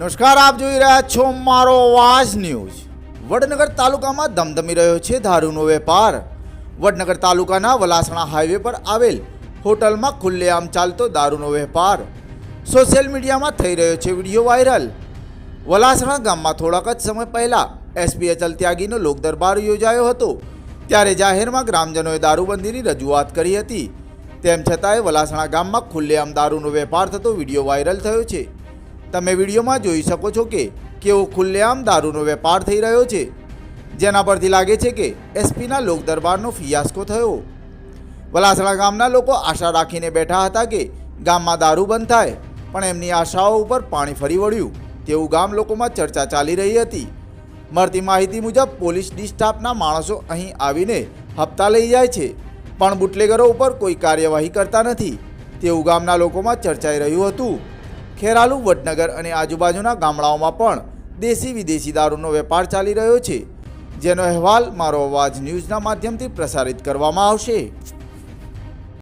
નમસ્કાર, આપ જોઈ રહ્યા છો મારો વાજ ન્યૂઝ વડનગર તાલુકામાં ધમધમી રહ્યો છે દારૂનો વેપાર. વડનગર તાલુકાના વલાસણા હાઈવે પર આવેલ હોટલમાં ખુલ્લેઆમ ચાલતો દારૂનો વેપાર. સોશિયલ મીડિયામાં થઈ રહ્યો છે વીડિયો વાયરલ. વલાસણા ગામમાં થોડાક જ સમય પહેલા એસપી અચલ ત્યાગીનો લોકદરબાર યોજાયો હતો. ત્યારે જાહેરમાં ગ્રામજનોએ દારૂબંધીની રજૂઆત કરી હતી. તેમ છતાંય વલાસણા ગામમાં ખુલ્લેઆમ દારૂનો વેપાર થતો વીડિયો વાયરલ થયો છે. તમે વિડીયોમાં જોઈ શકો છો કે કેવો ખુલ્લેઆમ દારૂનો વેપાર થઈ રહ્યો છે. જેના પરથી લાગે છે કે એસપીના લોકદરબારનો ફિયાસ્કો થયો. વલાસણા ગામના લોકો આશા રાખીને બેઠા હતા કે ગામમાં દારૂ બંધ થાય, પણ એમની આશાઓ ઉપર પાણી ફરી વળ્યું. તેવું ગામ લોકોમાં ચર્ચા ચાલી રહી હતી. મળતી માહિતી મુજબ પોલીસ ડિસ્ટાફના માણસો અહીં આવીને હપ્તા લઈ જાય છે, પણ બુટલેગરો ઉપર કોઈ કાર્યવાહી કરતા નથી. તેવું ગામના લોકોમાં ચર્ચાઈ રહ્યું હતું. ખેરાલુ, વડનગર અને આજુબાજુના ગામડાઓમાં પણ દેશી વિદેશી દારૂનો વેપાર ચાલી રહ્યો છે, જેનો અહેવાલ મારો અવાજ ન્યૂઝના માધ્યમથી પ્રસારિત કરવામાં આવશે.